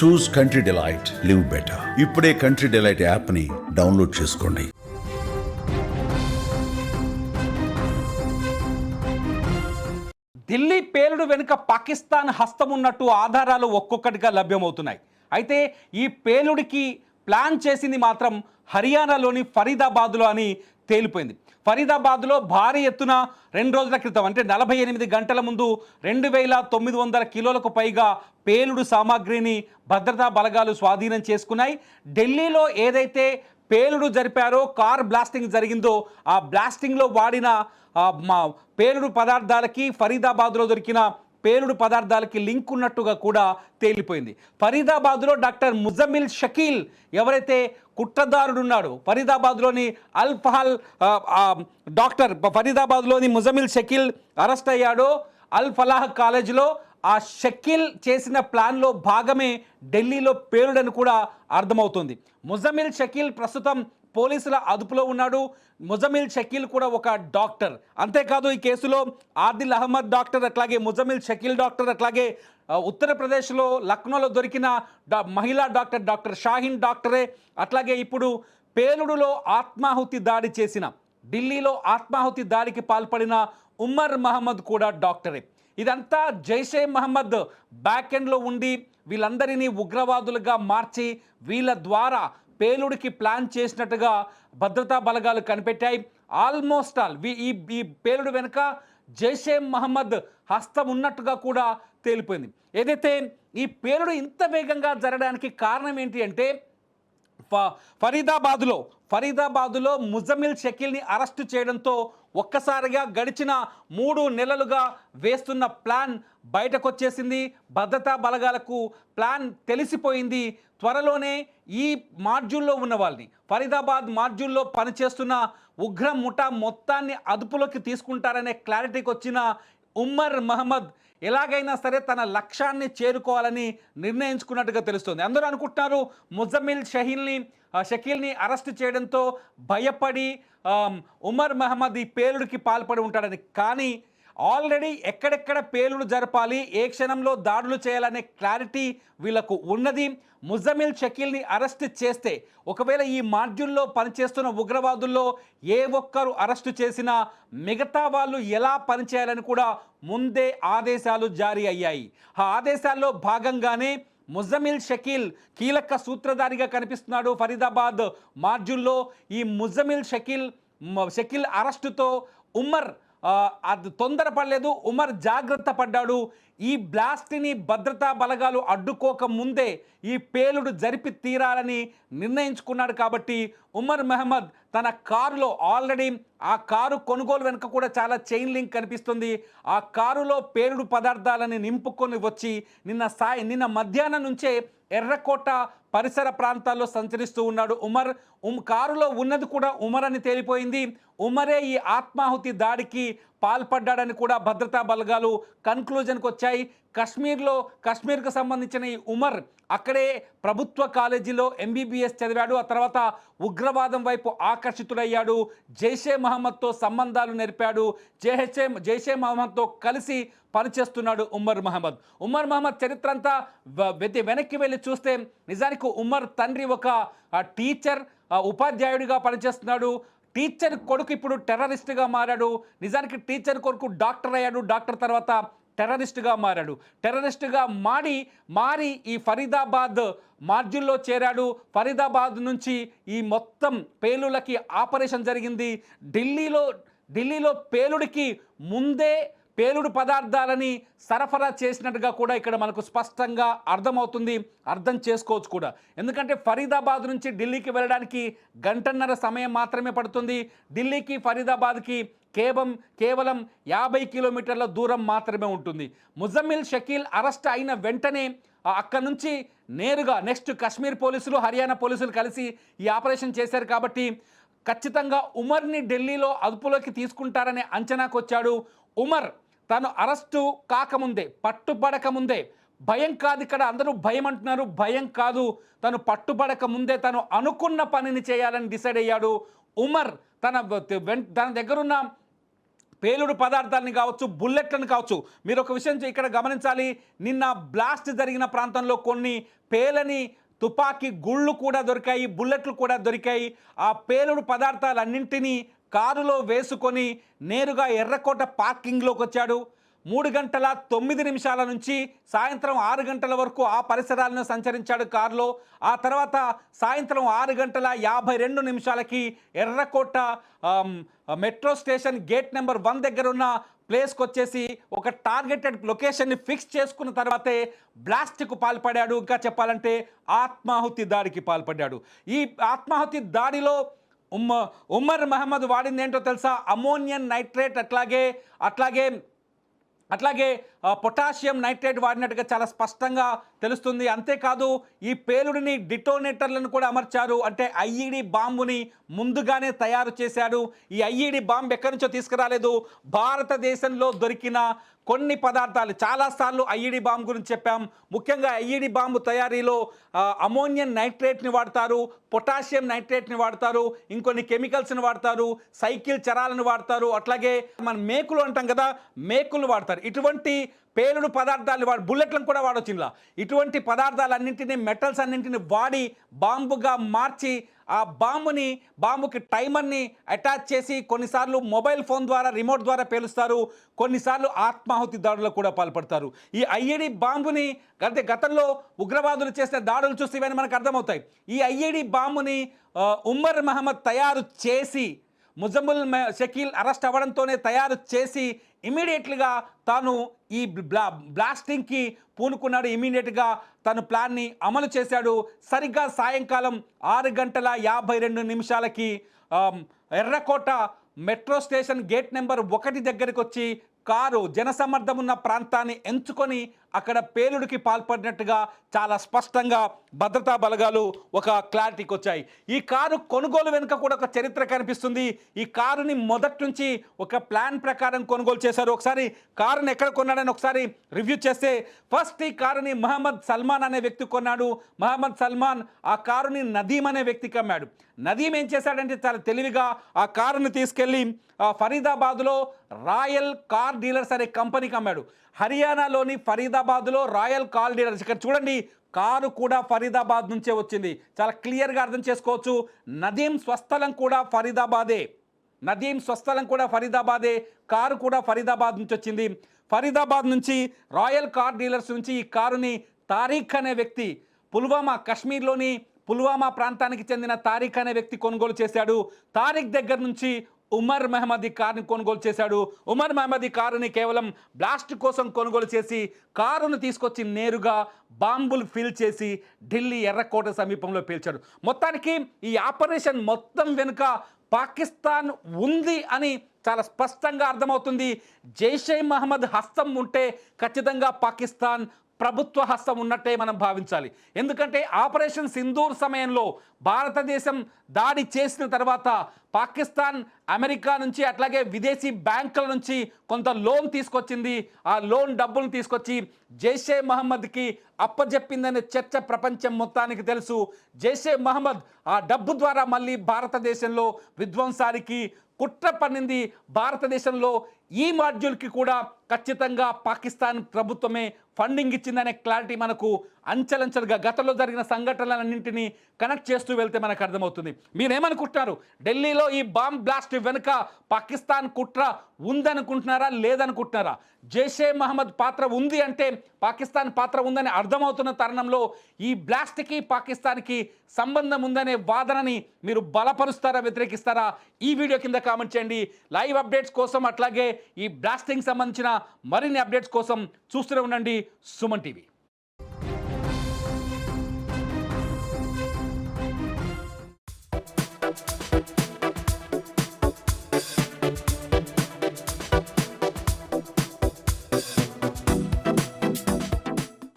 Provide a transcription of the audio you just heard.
Choose Country Delight live better ఇప్పుడే country delight యాప్ని download చేసుకోండి. ఢిల్లీ పేలుడు వెనుక పాకిస్తాన్ హస్తం ఉన్నట్టు ఆధారాలు ఒక్కొక్కటిగా లభ్యమవుతున్నాయి. అయితే ఈ పేలుడికి ప్లాన్ చేసింది మాత్రం హర్యానాలోని ఫరీదాబాద్లో అని తేలిపోయింది. ఫరీదాబాద్లో భారీ ఎత్తున రెండు రోజుల క్రితం అంటే నలభై ఎనిమిది గంటల ముందు రెండు వేల తొమ్మిది వందల కిలోలకు పైగా పేలుడు సామాగ్రిని భద్రతా బలగాలు స్వాధీనం చేసుకున్నాయి. ఢిల్లీలో ఏదైతే పేలుడు జరిపారో కార్ బ్లాస్టింగ్ జరిగిందో ఆ బ్లాస్టింగ్లో వాడిన మా పేలుడు పదార్థాలకి ఫరీదాబాద్లో దొరికిన పేలుడు పదార్థాలకి లింక్ ఉన్నట్టుగా కూడా తేలిపోయింది. ఫరీదాబాద్లో డాక్టర్ ముజమిల్ షకీల్ ఎవరైతే కుట్రదారుడున్నాడు ఫరీదాబాద్లోని అల్ఫహల్ డాక్టర్ ఫరీదాబాద్లోని ముజమిల్ షకీల్ అరెస్ట్ అయ్యాడో అల్ ఫలాహ్ కాలేజీలో ఆ షకీల్ చేసిన ప్లాన్లో భాగమే ఢిల్లీలో పేలుడని కూడా అర్థమవుతుంది. ముజమిల్ షకీల్ ప్రస్తుతం పోలీసుల అదుపులో ఉన్నాడు. ముజమిల్ షకీల్ కూడా ఒక డాక్టర్. అంతేకాదు ఈ కేసులో ఆదిల్ అహ్మద్ డాక్టర్ అట్లాగే ముజమిల్ షకీల్ డాక్టర్ అట్లాగే ఉత్తరప్రదేశ్లో లక్నోలో దొరికిన డా మహిళా డాక్టర్ డాక్టర్ షాహీన్ డాక్టరే అట్లాగే ఇప్పుడు పేలుడులో ఆత్మాహుతి దాడి చేసిన ఢిల్లీలో ఆత్మాహుతి దాడికి పాల్పడిన ఉమ్మర్ మహమ్మద్ కూడా డాక్టరే. ఇదంతా జైషే మహమ్మద్ బ్యాక్ ఎండ్లో ఉండి వీళ్ళందరినీ ఉగ్రవాదులుగా మార్చి వీళ్ళ ద్వారా పేలుడికి ప్లాన్ చేసినట్టుగా భద్రతా బలగాలు కనిపెట్టాయి. ఆల్మోస్ట్ ఆల్ వి ఈ ఈ పేలుడు వెనుక జైషే మహమ్మద్ హస్తం ఉన్నట్టుగా కూడా తేలిపోయింది. ఏదైతే ఈ పేలుడు ఇంత వేగంగా జరగడానికి కారణం ఏంటి అంటే ఫరీదాబాద్లో ఫరీదాబాదులో ముజమిల్ షకీల్ని అరెస్టు చేయడంతో ఒక్కసారిగా గడిచిన మూడు నెలలుగా వేస్తున్న ప్లాన్ బయటకొచ్చేసింది. భద్రతా బలగాలకు ప్లాన్ తెలిసిపోయింది. త్వరలోనే ఈ మాడ్యూల్లో ఉన్న వాళ్ళని ఫరీదాబాద్ మాడ్యూల్లో పనిచేస్తున్న ఉగ్ర ముఠా మొత్తాన్ని అదుపులోకి తీసుకుంటారనే క్లారిటీకి వచ్చిన ఉమ్మర్ మహమ్మద్ ఎలాగైనా సరే తన లక్ష్యాన్ని చేరుకోవాలని నిర్ణయించుకున్నట్టుగా తెలుస్తుంది. అందరూ అనుకుంటున్నారు ముజమిల్ షహీల్ని షకీల్ని అరెస్ట్ చేయడంతో భయపడి ఉమర్ మహమ్మద్ ఈ పేలుడికి పాల్పడి ఉంటాడని. కానీ ఆల్రెడీ ఎక్కడెక్కడ పేలుడు జరపాలి ఏ క్షణంలో దాడులు చేయాలనే క్లారిటీ వీళ్ళకు ఉన్నది. ముజమిల్ షకీల్ని అరెస్ట్ చేస్తే ఒకవేళ ఈ మాడ్యూల్లో పనిచేస్తున్న ఉగ్రవాదుల్లో ఏ ఒక్కరు అరెస్టు చేసినా మిగతా వాళ్ళు ఎలా పనిచేయాలని కూడా ముందే ఆదేశాలు జారీ అయ్యాయి. ఆ ఆదేశాల్లో భాగంగానే ముజమిల్ షకీల్ కీలక సూత్రధారిగా కనిపిస్తున్నాడు ఫరీదాబాద్ మాడ్యూల్లో. ఈ ముజమిల్ షకీల్ షకీల్ అరెస్టుతో ఉమ్మర్ అది తొందరపడలేదు. ఉమర్ జాగ్రత్త పడ్డాడు. ఈ బ్లాస్ట్ని భద్రతా బలగాలు అడ్డుకోక ముందే ఈ పేలుడు జరిపి తీరాలని నిర్ణయించుకున్నాడు కాబట్టి ఉమర్ మహమ్మద్ తన కారులో ఆల్రెడీ ఆ కారు కొనుగోలు వెనుక కూడా చాలా చైన్ లింక్ కనిపిస్తుంది. ఆ కారులో పేరుడు పదార్థాలని నింపుకొని వచ్చి నిన్న సాయి నిన్న మధ్యాహ్నం నుంచే ఎర్రకోట పరిసర ప్రాంతాల్లో సంచరిస్తూ ఉన్నాడు ఉమర్. ఉమ్ కారులో ఉన్నది కూడా ఉమర్ అని తేలిపోయింది. ఉమరే ఈ ఆత్మాహుతి దాడికి పాల్పడ్డాడని కూడా భద్రతా బలగాలు కన్క్లూజన్కి వచ్చాయి కశ్మీర్లో కశ్మీర్కు సంబంధించిన ఈ ఉమర్ అక్కడే ప్రభుత్వ కాలేజీలో ఎంబీబీఎస్ చదివాడు. ఆ తర్వాత ఉగ్రవాదం వైపు ఆకర్షితుడయ్యాడు. జైషే మహమ్మద్తో సంబంధాలు నెరిపాడు. జైహెచ్ఏ జైషే మహమ్మద్తో కలిసి పనిచేస్తున్నాడు ఉమ్మర్ మహమ్మద్. ఉమ్మర్ మహమ్మద్ చరిత్ర అంతా వెనక్కి వెళ్ళి చూస్తే నిజానికి ఉమ్మర్ తండ్రి ఒక టీచర్ ఉపాధ్యాయుడిగా పనిచేస్తున్నాడు. టీచర్ కొడుకు ఇప్పుడు టెర్రరిస్ట్గా మారాడు. నిజానికి టీచర్ కొడుకు డాక్టర్ అయ్యాడు. డాక్టర్ తర్వాత టెర్రరిస్ట్గా మారాడు. టెర్రరిస్ట్గా మారి మారి ఈ ఫరీదాబాద్ మార్జిల్లో చేరాడు. ఫరీదాబాద్ నుంచి ఈ మొత్తం పేలులకి ఆపరేషన్ జరిగింది. ఢిల్లీలో ఢిల్లీలో పేలుడికి ముందే పేలుడు పదార్థాలని సరఫరా చేసినట్టుగా కూడా ఇక్కడ మనకు స్పష్టంగా అర్థమవుతుంది. అర్థం చేసుకోవచ్చు కూడా. ఎందుకంటే ఫరీదాబాద్ నుంచి ఢిల్లీకి వెళ్ళడానికి గంటన్నర సమయం మాత్రమే పడుతుంది. ఢిల్లీకి ఫరీదాబాద్కి కేవలం కేవలం యాభై కిలోమీటర్ల దూరం మాత్రమే ఉంటుంది. ముజమ్మిల్ షకీల్ అరెస్ట్ అయిన వెంటనే అక్కడ నుంచి నేరుగా నెక్స్ట్ కశ్మీర్ పోలీసులు హర్యానా పోలీసులు కలిసి ఈ ఆపరేషన్ చేశారు కాబట్టి ఖచ్చితంగా ఉమర్ని ఢిల్లీలో అదుపులోకి తీసుకుంటారనే అంచనాకు వచ్చాడు. ఉమర్ తను అరెస్టు కాకముందే పట్టుబడక ముందే భయం కాదు ఇక్కడ అందరూ భయం అంటున్నారు. భయం కాదు తను పట్టుబడక ముందే తను అనుకున్న పనిని చేయాలని డిసైడ్ అయ్యాడు. ఉమర్ తన వెన్- తన దగ్గరున్న పేలుడు పదార్థాలని కావచ్చు బుల్లెట్లను కావచ్చు. మీరు ఒక విషయం ఇక్కడ గమనించాలి. నిన్న బ్లాస్ట్ జరిగిన ప్రాంతంలో కొన్ని పేలని తుపాకీ గుళ్ళు కూడా దొరికాయి బుల్లెట్లు కూడా దొరికాయి. ఆ పేలుడు పదార్థాలన్నింటినీ కారులో వేసుకొని నేరుగా ఎర్రకోట పార్కింగ్లోకి వచ్చాడు. మూడు గంటల తొమ్మిది నిమిషాల నుంచి సాయంత్రం ఆరు గంటల వరకు ఆ పరిసరాలను సంచరించాడు కారులో. ఆ తర్వాత సాయంత్రం ఆరు గంటల యాభై రెండు నిమిషాలకి ఎర్రకోట metro station gate number one దగ్గర ఉన్న ప్లేస్కి వచ్చేసి ఒక టార్గెటెడ్ లొకేషన్ని ఫిక్స్ చేసుకున్న తర్వాతే బ్లాస్ట్కు పాల్పడాడు. ఇంకా చెప్పాలంటే ఆత్మాహుతి దాడికి పాల్పడ్డాడు. ఈ ఆత్మాహుతి దాడిలో ఉమ్మ ఉమ్మర్ మహమ్మద్ వాడింది ఏంటో తెలుసా? అమోనియం నైట్రేట్ అట్లాగే అట్లాగే అట్లాగే పొటాషియం నైట్రేట్ వాడినట్టుగా చాలా స్పష్టంగా తెలుస్తుంది. అంతేకాదు ఈ పేలుడిని డిటోనేటర్లను కూడా అమర్చారు. అంటే ఐఈడి బాంబుని ముందుగానే తయారు చేశాడు ఈ ఐఈడి బాంబు ఎక్కడి నుంచో తీసుకురాలేదు. భారతదేశంలో దొరికిన కొన్ని పదార్థాలు. చాలాసార్లు ఐఈడి బాంబు గురించి చెప్పాం. ముఖ్యంగా ఐఈడి బాంబు తయారీలో అమోనియం నైట్రేట్ని వాడతారు పొటాషియం నైట్రేట్ని వాడతారు ఇంకొన్ని కెమికల్స్ని వాడతారు సైకిల్ చరాలను వాడతారు. అట్లాగే మన మేకులు అంటాం కదా మేకులు వాడతారు. ఇటువంటి పేలుడు పదార్థాలు వాడు బుల్లెట్లను కూడా వాడొచ్చు ఇలా ఇటువంటి పదార్థాలన్నింటినీ మెటల్స్ అన్నింటిని వాడి బాంబుగా మార్చి ఆ బాంబుని బాంబుకి టైమర్ని అటాచ్ చేసి కొన్నిసార్లు మొబైల్ ఫోన్ ద్వారా రిమోట్ ద్వారా పేలుస్తారు. కొన్నిసార్లు ఆత్మాహుతి దాడులకు కూడా పాల్పడతారు. ఈ ఐఏడి బాంబుని అంటే గతంలో ఉగ్రవాదులు చేసిన దాడులు చూసి ఇవన్నీ మనకు అర్థమవుతాయి. ఈ ఐఏడి బాంబుని ఉమ్మర్ మహమ్మద్ తయారు చేసి ముజమ్ముల్ షకీల్ అరెస్ట్ అవ్వడంతోనే తయారు చేసి ఇమీడియట్లుగా తాను ఈ బ్లా బ్లాస్టింగ్కి పూనుకున్నాడు. ఇమీడియట్గా తను ప్లాన్ని అమలు చేశాడు. సరిగ్గా సాయంకాలం ఆరు గంటల యాభై రెండు నిమిషాలకి ఎర్రకోట మెట్రో స్టేషన్ గేట్ నెంబర్ ఒకటి దగ్గరికి వచ్చి కారు జనసమ్మర్దం ఉన్న ప్రాంతాన్ని ఎంచుకొని అక్కడ పేలుడికి పాల్పడినట్టుగా చాలా స్పష్టంగా భద్రతా బలగాలు ఒక క్లారిటీకి వచ్చాయి ఈ కారు కొనుగోలు వెనుక కూడా ఒక చరిత్ర కనిపిస్తుంది. ఈ కారుని మొదటి నుంచి ఒక ప్లాన్ ప్రకారం కొనుగోలు చేశారు. ఒకసారి కారుని ఎక్కడ కొన్నాడని ఒకసారి రివ్యూ చేస్తే ఫస్ట్ ఈ కారుని మహమ్మద్ సల్మాన్ అనే వ్యక్తి కొన్నాడు. మహమ్మద్ సల్మాన్ ఆ కారుని నదీం అనే వ్యక్తికి అమ్మాడు. నదీం ఏం చేశాడంటే చాలా తెలివిగా ఆ కారుని తీసుకెళ్ళి ఆ, ఫరీదాబాద్లో రాయల్ కార్ డీలర్స్ అనే కంపెనీకి అమ్మాడు. హర్యానాలోని ఫరీదాబాద్లో రాయల్ కార్ డీలర్స్ ఇక్కడ చూడండి కారు కూడా ఫరీదాబాద్ నుంచే వచ్చింది. చాలా క్లియర్గా అర్థం చేసుకోవచ్చు. నదీం స్వస్థలం కూడా ఫరీదాబాదే. నదీం స్వస్థలం కూడా ఫరీదాబాదే. కారు కూడా ఫరీదాబాద్ నుంచి వచ్చింది. ఫరీదాబాద్ నుంచి రాయల్ కార్ డీలర్స్ నుంచి ఈ కారుని తారీఖ్ అనే వ్యక్తి పుల్వామా కాశ్మీర్లోని పుల్వామా ప్రాంతానికి చెందిన తారీఖ్ అనే వ్యక్తి కొనుగోలు చేశాడు. తారీఖ్ దగ్గర నుంచి ఉమర్ మహమ్మద్ ఈ కారుని కొనుగోలు చేశాడు. ఉమర్ మహమ్మద్ ఈ కారుని కేవలం బ్లాస్ట్ కోసం కొనుగోలు చేసి కారును తీసుకొచ్చి నేరుగా బాంబులు ఫిల్ చేసి ఢిల్లీ ఎర్రకోట సమీపంలో పేల్చాడు. మొత్తానికి ఈ ఆపరేషన్ మొత్తం వెనుక పాకిస్తాన్ ఉంది అని చాలా స్పష్టంగా అర్థమవుతుంది. జైషే మహమ్మద్ హస్తం ఉంటే ఖచ్చితంగా పాకిస్తాన్ ప్రభుత్వ హస్తం ఉన్నట్టే మనం భావించాలి. ఎందుకంటే ఆపరేషన్ సింధూర్ సమయంలో భారతదేశం దాడి చేసిన తర్వాత పాకిస్తాన్ అమెరికా నుంచి అట్లాగే విదేశీ బ్యాంకుల నుంచి కొంత లోన్ తీసుకొచ్చింది. ఆ లోన్ డబ్బులను తీసుకొచ్చి జైషే మహమ్మద్కి అప్పజెప్పిందనే చర్చ ప్రపంచం మొత్తానికి తెలుసు. జైషే మహమ్మద్ ఆ డబ్బు ద్వారా మళ్ళీ భారతదేశంలో విధ్వంసానికి కుట్ర పన్నింది. భారతదేశంలో ఈ మాడ్యూల్కి కూడా ఖచ్చితంగా పాకిస్తాన్ ప్రభుత్వమే ఫండింగ్ ఇచ్చిందనే క్లారిటీ మనకు అంచెలంచెలుగా గతంలో జరిగిన సంఘటనలన్నింటినీ కనెక్ట్ చేస్తూ వెళ్తే మనకు అర్థమవుతుంది. మీరేమనుకుంటున్నారు? ఢిల్లీలో ఈ బాంబ్ బ్లాస్ట్ వెనుక పాకిస్తాన్ కుట్ర ఉందనుకుంటున్నారా? లేదనుకుంటున్నారా? జైషే మహమ్మద్ పాత్ర ఉంది అంటే పాకిస్తాన్ పాత్ర ఉందని అర్థమవుతున్న తరుణంలో ఈ బ్లాస్ట్కి పాకిస్తాన్కి సంబంధం ఉందనే వాదనని మీరు బలపరుస్తారా వ్యతిరేకిస్తారా? ఈ వీడియో కింద కామెంట్ చేయండి. లైవ్ అప్డేట్స్ కోసం అట్లాగే ఈ బ్లాస్టింగ్ సంబంధించిన మరిన్ని అప్డేట్స్ కోసం చూస్తూనే ఉండండి సుమన్ టీవీ.